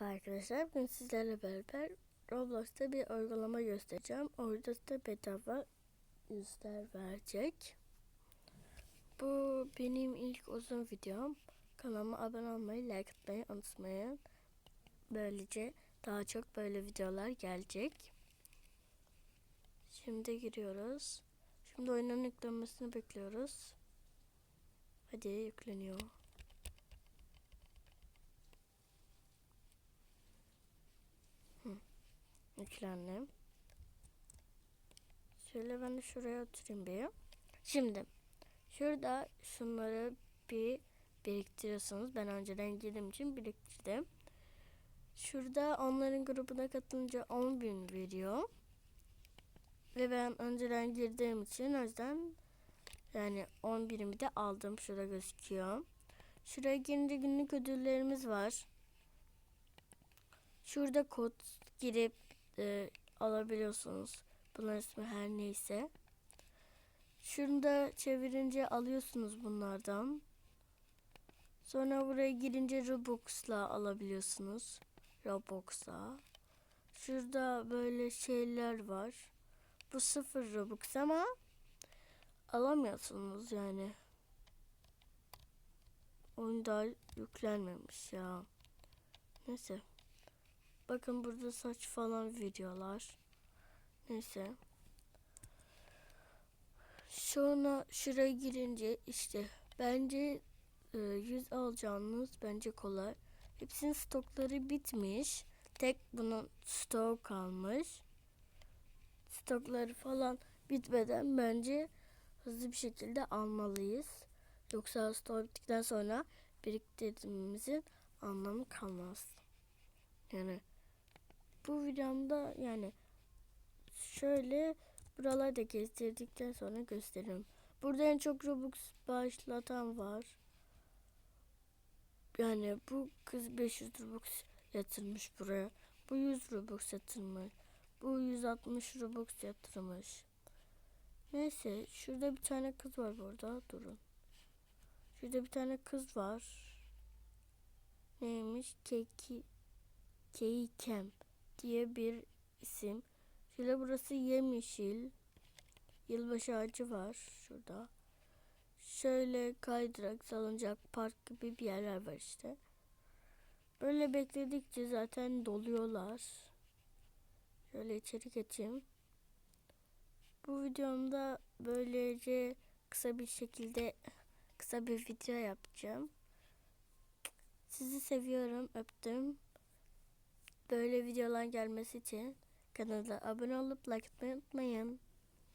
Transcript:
Merhaba arkadaşlar. Bugün sizlerle beraber Roblox'ta bir uygulama göstereceğim. Orada da bedava yüzler verecek. Bu benim ilk uzun videom. Kanalıma abone olmayı, like atmayı unutmayın. Böylece daha çok böyle videolar gelecek. Şimdi giriyoruz. Şimdi oyunun yüklenmesini bekliyoruz. Hadi yükleniyor. Yüklendim. Şöyle ben de şuraya oturayım bir. Şimdi şurada şunları bir biriktiriyorsunuz. Ben önceden girdiğim için biriktirdim. Şurada onların grubuna katılınca 10 bin veriyor. Ve ben önceden girdiğim için o yüzden yani 10 birimi de aldım. Şurada gözüküyor. Şuraya girince günlük ödüllerimiz var. Şurada kod girip e, alabiliyorsunuz. Bunların ismi her neyse. Şurada çevirince alıyorsunuz bunlardan. Sonra buraya girince Robux'la alabiliyorsunuz. Robux'la. Şurada böyle şeyler var. Bu sıfır Robux ama alamıyorsunuz yani. Oyun daha yüklenmemiş ya. Neyse. Bakın burada saç falan videolar. Neyse. Sonra şuraya girince işte bence e, 100 alacağınız bence kolay. Hepsinin stokları bitmiş. Tek bunun stok kalmış. Stokları falan bitmeden bence hızlı bir şekilde almalıyız. Yoksa stok bittikten sonra biriktirdiğimizin anlamı kalmaz. Yani bu videomda yani şöyle buralarda gezdirdikten sonra gösteririm. Burada en çok Robux başlatan var. Yani bu kız 500 Robux yatırmış buraya. Bu 100 Robux yatırmış. Bu 160 Robux yatırmış. Neyse şurada bir tane kız var burada. Durun. Şurada bir tane kız var. Neymiş? Keki Keykem diye bir isim. Şöyle burası yemyeşil. Yılbaşı ağacı var şurada. Şöyle kaydırak, salıncak, park gibi bir yerler var işte. Böyle bekledikçe zaten doluyorlar. Şöyle içeri geçeyim. Bu videomda böylece kısa bir şekilde kısa bir video yapacağım. Sizi seviyorum, öptüm. Böyle videolar gelmesi için kanala abone olup like atmayı unutmayın.